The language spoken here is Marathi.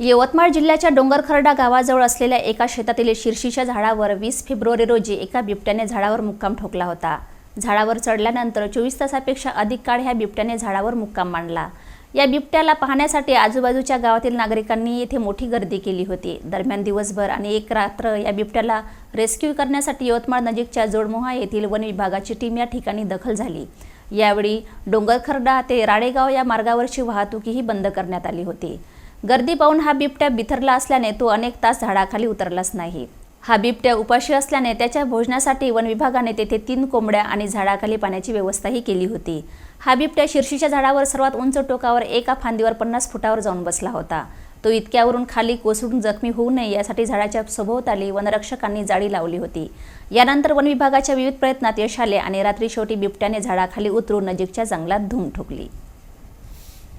यवतमाळ जिल्ह्याच्या डोंगरखरडा गावाजवळ असलेल्या एका शेतातील शिरशीच्या झाडावर वीस फेब्रुवारी रोजी एका बिबट्याने झाडावर मुक्काम ठोकला होता. झाडावर चढल्यानंतर चोवीस तासापेक्षा अधिक काळ ह्या बिबट्याने झाडावर मुक्काम मांडला. या बिबट्याला पाहण्यासाठी आजूबाजूच्या गावातील नागरिकांनी येथे मोठी गर्दी केली होती. दरम्यान दिवसभर आणि एक रात्र या बिबट्याला रेस्क्यू करण्यासाठी यवतमाळ नजीकच्या जोडमोहा येथील वन विभागाची टीम या ठिकाणी दखल झाली. यावेळी डोंगरखर्डा ते राडेगाव या मार्गावरची वाहतूकही बंद करण्यात आली होती. गर्दी पाहून हा बिबट्या बिथरला असल्याने तो अनेक तास झाडाखाली उतरलाच नाही. हा बिबट्या उपाशी असल्याने त्याच्या भोजनासाठी वन विभागाने तेथे तीन कोंबड्या आणि झाडाखाली पाण्याची व्यवस्थाही केली होती. हा बिबट्या शिर्शीच्या झाडावर सर्वात उंच टोकावर एका फांदीवर पन्नास फुटावर जाऊन बसला होता. तो इतक्यावरून खाली कोसळून जखमी होऊ नये यासाठी झाडाच्या सभोवताली वनरक्षकांनी जाळी लावली होती. यानंतर वन विभागाच्या विविध प्रयत्नात यश आले आणि रात्री शेवटी बिबट्याने झाडाखाली उतरून नजीकच्या जंगलात धूम ठोकली.